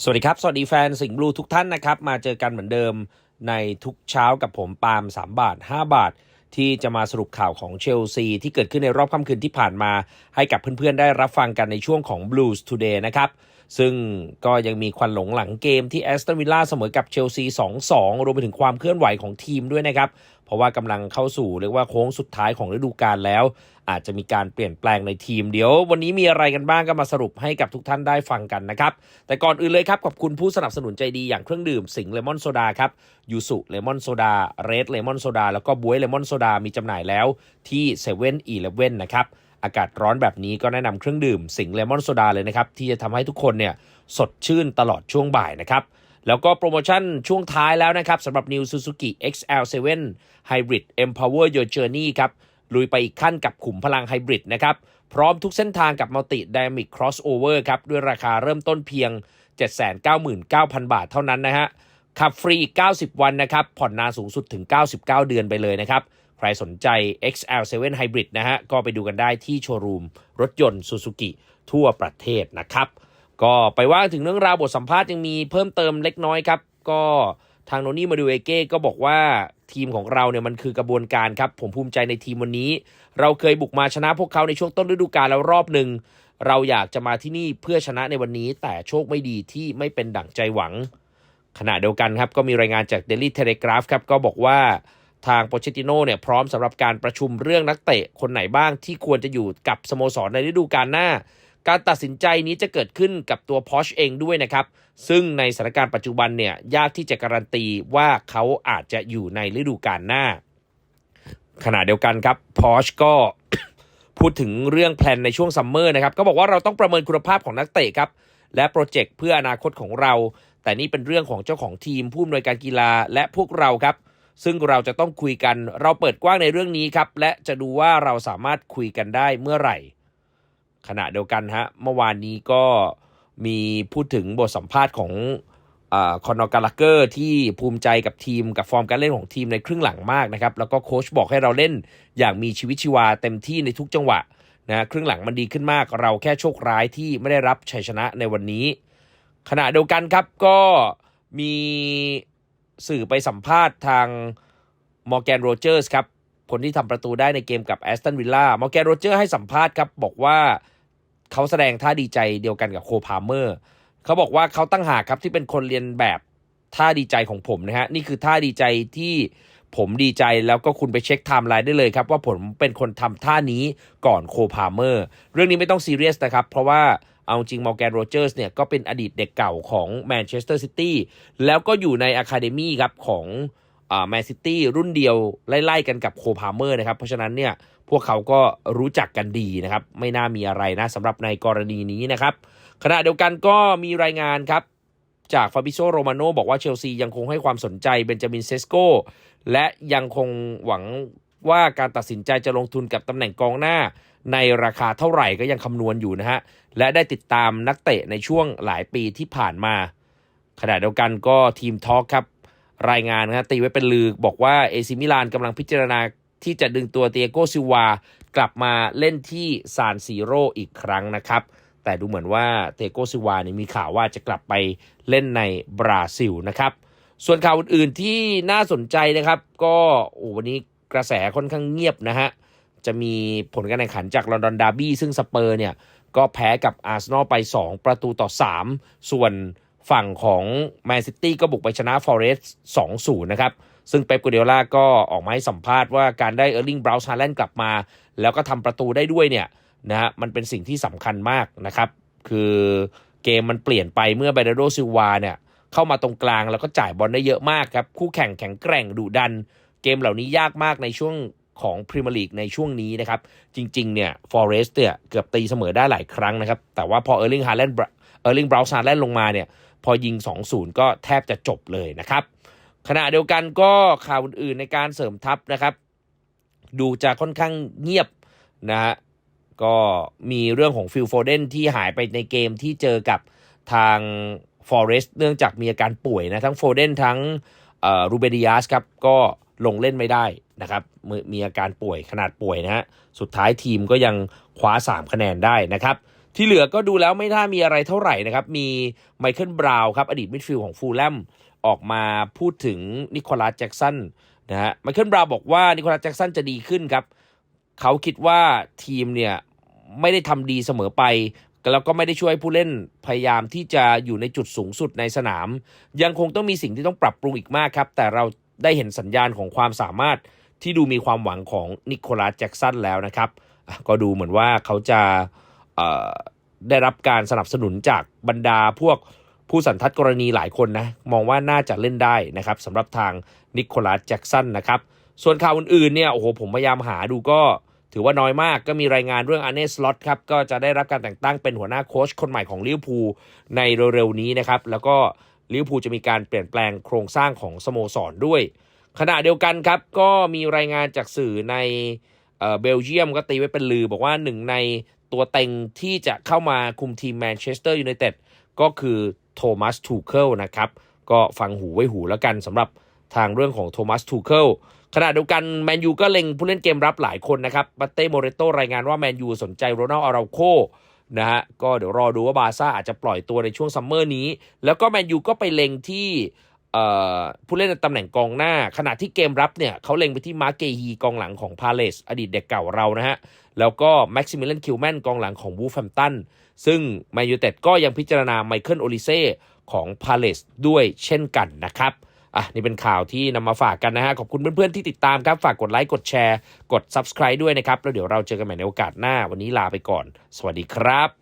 สวัสดีครับ สวัสดีแฟนสิงห์บลูทุกท่านนะครับ มาเจอกันเหมือนเดิมในทุกเช้ากับผมปาล์ม3 บาท 5 บาท ที่จะมาสรุปข่าวของเชลซี ที่เกิดขึ้นในรอบค่ำคืนที่ผ่านมา ให้กับเพื่อนๆ ได้รับฟังกันในช่วงของ Blues Today นะครับ ซึ่งก็ยังมีควันหลงหลังเกมที่แอสตันวิลล่าเสมอกับเชลซี 2-2 รวมไปถึงความเคลื่อนไหวของทีมด้วยนะครับ เพราะว่ากำลังเข้าสู่เรียกว่าโค้งสุดท้ายของฤดูกาลแล้ว อาจจะมีการเปลี่ยนแปลงในทีม เดี๋ยววันนี้มีอะไรกันบ้างก็มาสรุปให้กับทุกท่านได้ฟังกันนะครับ แต่ก่อนอื่นเลยครับขอบคุณผู้สนับสนุนใจดีอย่างเครื่องดื่มสิงเลมอนโซดาครับยูสุเลมอนโซดาเรดเลมอนโซดาแล้วก็บวยเลมอนโซดามีจำหน่ายแล้วที่7 e เ e ่ e อนะครับ อากาศร้อนแบบนี้ก็แนะนำเครื่องดื่มสิงเลมอนโซดาเลยนะครับ ที่จะทำให้ทุกคนเนี่ยสดชื่นตลอดช่วงบ่ายนะครับแล้วก็โปรโมชั่นช่วงท้ายแล้วนะครับสำหรับ New Suzuki XL7 Hybrid Empower Your Journey ครับ ลุยไปอีกขั้นกับขุมพลังไฮบริดนะครับ พร้อมทุกเส้นทางกับ Multi Dynamic Crossover ครับ ด้วยราคาเริ่มต้นเพียง 799,000 บาทเท่านั้นนะฮะขับฟรีอีก90 วันนะครับ ผ่อนนานสูงสุดถึง 99 เดือนไปเลยนะครับ ใครสนใจ XL7 Hybrid นะฮะ ก็ไปดูกันได้ที่โชว์รูมรถยนต์ Suzuki ทั่วประเทศนะครับ ก็ไปว่าถึงเรื่องราวบทสัมภาษณ์ยังมีเพิ่มเติมเล็กน้อยครับ ก็ทางโนนี่มาดูเอเก้ก็บอกว่าทีมของเราเนี่ยมันคือกระบวนการครับ ผมภูมิใจในทีมวันนี้ เราเคยบุกมาชนะพวกเขาในช่วงต้นฤดูกาลแล้วรอบหนึ่งเราอยากจะมาที่นี่เพื่อชนะในวันนี้ แต่โชคไม่ดีที่ไม่เป็นดั่งใจหวัง ขณะเดียวกันครับก็มีรายงานจาก Daily Telegraph ครับก็บอกว่า ทางโปเชติโน่เนี่ยพร้อมสำหรับการประชุมเรื่องนักเตะคนไหนบ้างที่ควรจะอยู่กับสโมสรในฤดูกาลหน้า การตัดสินใจนี้จะเกิดขึ้นกับตัวพอชเองด้วยนะครับ ซึ่งในสถานการณ์ปัจจุบันเนี่ยยากที่จะการันตีว่าเขาอาจจะอยู่ในฤดูกาลหน้า ขณะเดียวกันครับพอชก็พูดถึงเรื่องแพลนในช่วงซัมเมอร์นะครับ ก็บอกว่าเราต้องประเมินคุณภาพของนักเตะครับ และโปรเจกต์เพื่ออนาคตของเรา แต่นี่เป็นเรื่องของเจ้าของทีมผู้อำนวยการกีฬาและพวกเราครับ ซึ่งเราจะต้องคุยกันเราเปิดกว้างในเรื่องนี้ครับ และจะดูว่าเราสามารถคุยกันได้เมื่อไหร่ ขณะเดียวกันฮะเมื่อวานนี้ก็มีพูดถึงบทสัมภาษณ์ของคอนอร์กาลเกอร์ที่ภูมิใจกับทีมกับฟอร์มการเล่นของทีมในครึ่งหลังมากนะครับ แล้วก็โค้ชบอกให้เราเล่นอย่างมีชีวิตชีวาเต็มที่ในทุกจังหวะนะครึ่งหลังมันดีขึ้นมาก เราแค่โชคร้ายที่ไม่ได้รับชัยชนะในวันนี้ ขณะเดียวกันครับก็มี สื่อไปสัมภาษณ์ทางมอร์แกนโรเจอร์สครับคนที่ทำประตูได้ในเกมกับแอสตันวิลล่ามอร์แกนโรเจอร์ให้สัมภาษณ์ครับ บอกว่าเขาแสดงท่าดีใจเดียวกันกับโคพาเมอร์เขาบอกว่าเขาตั้งหากครับที่เป็นคนเรียนแบบท่าดีใจของผมนะฮะ นี่คือท่าดีใจที่ผมดีใจแล้วก็คุณไปเช็คไทม์ไลน์ได้เลยครับ ว่าผมเป็นคนทำท่านี้ก่อนโคพาเมอร์ เรื่องนี้ไม่ต้องซีเรียสนะครับ เพราะว่า เอาจริงมอร์แกนโรเจอร์สเนี่ยก็เป็นอดีตเด็กเก่าของแมนเชสเตอร์ซิตี้แล้วก็อยู่ในอะคาเดมี่ครับของแมนซิตี้รุ่นเดียวไล่ๆกันกับโคพาเมอร์นะครับ เพราะฉะนั้นเนี่ยพวกเขาก็รู้จักกันดีนะครับ ไม่น่ามีอะไรนะสำหรับในกรณีนี้นะครับ ขณะเดียวกันก็มีรายงานครับ จากฟาบิโซโรมาโนบอกว่าเชลซียังคงให้ความสนใจเบนจามินเซสโกและยังคงหวังว่าการตัดสินใจจะลงทุนกับตำแหน่งกองหน้า ในราคาเท่าไหร่ก็ยังคำนวณอยู่นะฮะ และได้ติดตามนักเตะในช่วงหลายปีที่ผ่านมา ขณะเดียวกันก็ทีมทอล์กครับ รายงานนะฮะตีไว้เป็นลือบอกว่าเอซิมิลานกำลังพิจารณาที่จะดึงตัวเตียโกซิวากลับมาเล่นที่ซานซีโรอีกครั้งนะครับ แต่ดูเหมือนว่าเตโกซิวานี่มีข่าวว่าจะกลับไปเล่นในบราซิลนะครับ ส่วนข่าวอื่นๆที่น่าสนใจนะครับ ก็โอ้วันนี้กระแสค่อนข้างเงียบนะฮะ จะมีผลการแข่งขันจากลอนดอนดาร์บี้ซึ่งสเปอร์เนี่ยก็แพ้กับอาร์เซนอลไป 2 ประตูต่อ 3 ส่วนฝั่งของแมนซิตี้ก็บุกไปชนะฟอเรสต์2-0 นะครับ ซึ่งเป๊ปกูเดล่าก็ออกมาให้สัมภาษณ์ว่าการได้เออร์ลิงบราวน์ฮาแลนด์กลับมา แล้วก็ทำประตูได้ด้วยเนี่ยนะฮะมันเป็นสิ่งที่สำคัญมากนะครับ คือเกมมันเปลี่ยนไปเมื่อไบเดโรซิลวาเนี่ยเข้ามาตรงกลางแล้วก็จ่ายบอลได้เยอะมากครับ คู่แข่งแข็งแกร่งดุดัน เกมเหล่านี้ยากมากในช่วง ของพรีเมียร์ลีกในช่วงนี้นะครับ จริงๆ เนี่ยฟอเรสต์เนี่ยเกือบตีเสมอได้หลายครั้งนะครับ แต่ว่าพอเออร์ลิงฮาแลนด์เออร์ลิงบราวน์ฮาแลนด์ลงมาเนี่ย พอยิง 2-0 ก็แทบจะจบเลยนะครับ ขณะเดียวกันก็ข่าวอื่นๆในการเสริมทัพนะครับ ดูจะค่อนข้างเงียบนะฮะก็มีเรื่องของฟิลโฟเดนที่หายไปในเกมที่เจอกับทางฟอเรสต์เนื่องจากมีอาการป่วยนะ ทั้งโฟเดนทั้งรูเบดิยาสครับ ก็ ลงเล่นไม่ได้นะครับมมีอาการป่วยขนาดป่วยนะฮะสุดท้ายทีมก็ยังคว้า 3 คะแนนได้นะครับ ที่เหลือก็ดูแล้วไม่น่ามีอะไรเท่าไหร่นะครับ มีไมเคิลบราวน์ครับอดีตมิดฟิลด์ของฟูลแลมออกมาพูดถึงนิโคลัสแจ็กสันนะฮะไมเคิลบราวน์บอกว่านิโคลัสแจ็กสันจะดีขึ้นครับ เขาคิดว่าทีมเนี่ยไม่ได้ทำดีเสมอไปแล้วก็ไม่ได้ช่วยผู้เล่นพยายามที่จะอยู่ในจุดสูงสุดในสนาม ยังคงต้องมีสิ่งที่ต้องปรับปรุงอีกมากครับ แต่เรา ได้เห็นสัญญาณของความสามารถที่ดูมีความหวังของนิโคลัสแจ็กสันแล้วนะครับ ก็ดูเหมือนว่าเขาจะได้รับการสนับสนุนจากบรรดาพวกผู้สันทัดกรณีหลายคนนะมองว่าน่าจะเล่นได้นะครับสำหรับทางนิโคลัสแจ็กสันนะครับ ส่วนข่าวอื่นๆเนี่ยโอ้โหผมพยายามหาดูก็ถือว่าน้อยมากก็มีรายงานเรื่องอาร์เนสล็อตครับก็จะได้รับการแต่งตั้งเป็นหัวหน้าโค้ชคนใหม่ของลิเวอร์พูลในเร็วๆนี้นะครับ แล้วก็ ลิเวอร์พูลจะมีการเปลี่ยนแปลงโครงสร้างของสโมสรด้วย ขณะเดียวกันครับ ก็มีรายงานจากสื่อในเบลเยียมก็ตีไว้เป็นลือ บอกว่าหนึ่งในตัวเต็งที่จะเข้ามาคุมทีมแมนเชสเตอร์ยูไนเต็ดก็คือโทมัสทูเคิลนะครับ ก็ฟังหูไว้หูแล้วกันสำหรับทางเรื่องของโทมัสทูเคิลขณะเดียวกันแมนยูก็เล็งผู้เล่นเกมรับหลายคนนะครับบัตเต้โมเรโตรายงานว่าแมนยูสนใจโรนัลอาราโค นะฮะก็เดี๋ยวรอดูว่าบาซ่าอาจจะปล่อยตัวในช่วงซัมเมอร์นี้ แล้วก็แมนยูก็ไปเล็งที่ผู้เล่นในตำแหน่งกองหน้า ขณะที่เกมรับเนี่ยเขาเล็งไปที่มาร์เกฮีกองหลังของพาเลสอดีตเด็กเก่าเรานะฮะ แล้วก็แม็กซิมิเลนคิวแมนกองหลังของวูฟแฮมตันซึ่งแมนยูเต็ดก็ยังพิจารณาไมเคิลโอลิเซ่ของพาเลสด้วยเช่นกันนะครับ อะนี่เป็นข่าวที่นำมาฝากกันนะฮะขอบคุณเพื่อนๆที่ติดตามครับฝากกดไลค์กดแชร์ กด Subscribe ด้วยนะครับแล้วเดี๋ยวเราเจอกันใหม่ในโอกาสหน้า วันนี้ลาไปก่อน สวัสดีครับ